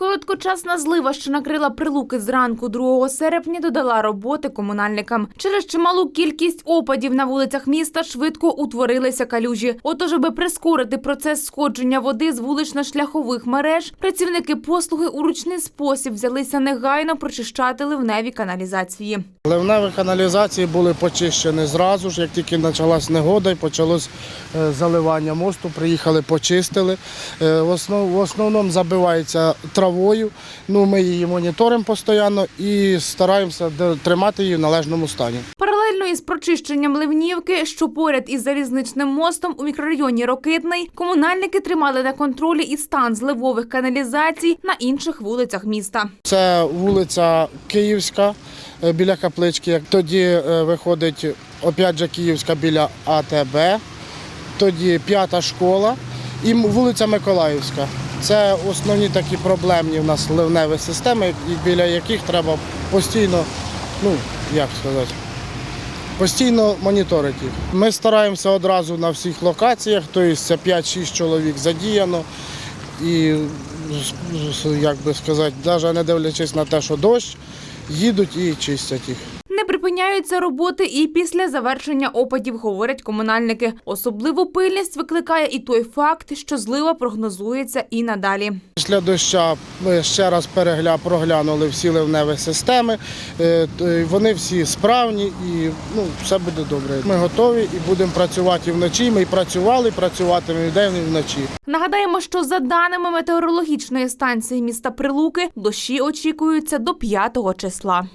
Короткочасна злива, що накрила прилуки зранку 2 серпня, додала роботи комунальникам. Через чималу кількість опадів на вулицях міста швидко утворилися калюжі. Отож, аби прискорити процес сходження води з вулично-шляхових мереж, працівники послуги у ручний спосіб взялися негайно прочищати ливневі каналізації. Ливневі каналізації були почищені зразу ж, як тільки почалась негода і почалось е, заливання мосту, приїхали, почистили. Е, В, основ, в основному забивається травою. Ну, ми її моніторимо постійно і стараємося тримати її в належному стані. Паралельно із прочищенням ливнівки, що поряд із залізничним мостом у мікрорайоні Рокитний, комунальники тримали на контролі і стан зливових каналізацій на інших вулицях міста. Це вулиця Київська е, біля каплички. Тоді е, виходить опять же Київська біля АТБ, тоді п'ята школа і вулиця Миколаївська. Це основні такі проблемні в нас ливневі системи, біля яких треба постійно, ну як сказати, постійно моніторити їх. Ми стараємося одразу на всіх локаціях, тобто це 5-6 чоловік задіяно. І як би сказати, навіть не дивлячись на те, що дощ, їдуть і чистять їх. Не припиняються роботи і після завершення опадів, говорять комунальники. Особливу пильність викликає і той факт, що злива прогнозується і надалі. Після доща ми ще раз перегля, проглянули всі ливневі системи. Е, Вони всі справні і ну, все буде добре. Ми готові і будемо працювати і вночі. Ми і працювали, і працюватимемо і вдень, і вночі. Нагадаємо, що за даними метеорологічної станції міста Прилуки, дощі очікуються до 5 числа.